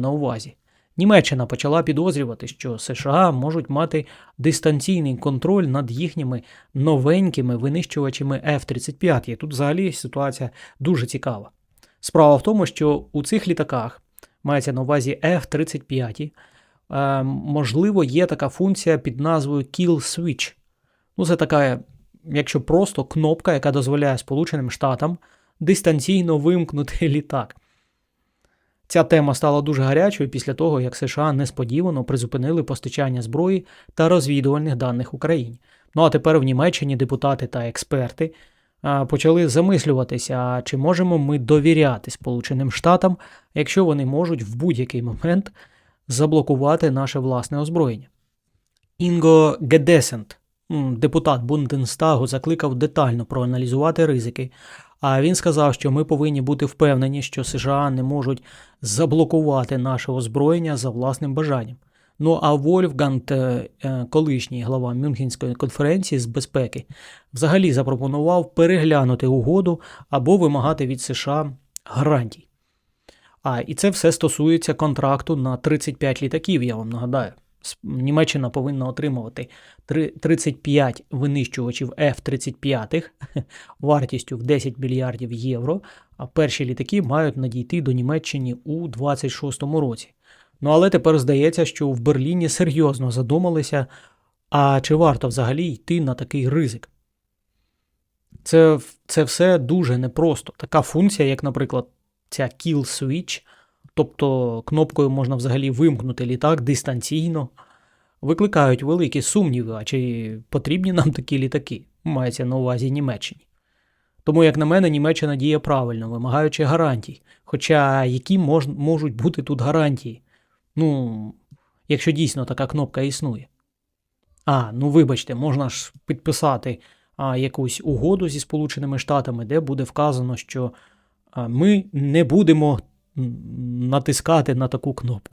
на увазі. Німеччина почала підозрювати, що США можуть мати дистанційний контроль над їхніми новенькими винищувачами F-35. І тут взагалі ситуація дуже цікава. Справа в тому, що у цих літаках мається на увазі F-35, е, можливо, є така функція під назвою Kill Switch. Ну, це така, якщо просто кнопка, яка дозволяє Сполученим Штатам дистанційно вимкнути літак. Ця тема стала дуже гарячою після того, як США несподівано призупинили постачання зброї та розвідувальних даних Україні. Ну а тепер в Німеччині депутати та експерти почали замислюватися, а чи можемо ми довіряти Сполученим Штатам, якщо вони можуть в будь-який момент заблокувати наше власне озброєння. Інго Гедесент, депутат Бунденстагу, закликав детально проаналізувати ризики. А він сказав, що ми повинні бути впевнені, що США не можуть заблокувати наше озброєння за власним бажанням. Ну а Вольфганг, е, е, колишній глава Мюнхенської конференції з безпеки, взагалі запропонував переглянути угоду або вимагати від США гарантій. А і це все стосується контракту на 35 літаків, я вам нагадаю. Німеччина повинна отримувати 35 винищувачів F-35 вартістю в 10 мільярдів євро, а перші літаки мають надійти до Німеччини у 26-му році. Ну але тепер здається, що в Берліні серйозно задумалися, а чи варто взагалі йти на такий ризик? Це, це все дуже непросто. Така функція, як, наприклад, ця Kill Switch, тобто кнопкою можна взагалі вимкнути літак дистанційно, викликають великі сумніви, а чи потрібні нам такі літаки, мається на увазі Німеччині. Тому, як на мене, Німеччина діє правильно, вимагаючи гарантій. Хоча які мож, можуть бути тут гарантії? Ну, якщо дійсно така кнопка існує. А, ну вибачте, можна ж підписати а, якусь угоду зі Сполученими Штатами, де буде вказано, що ми не будемо натискати на таку кнопку.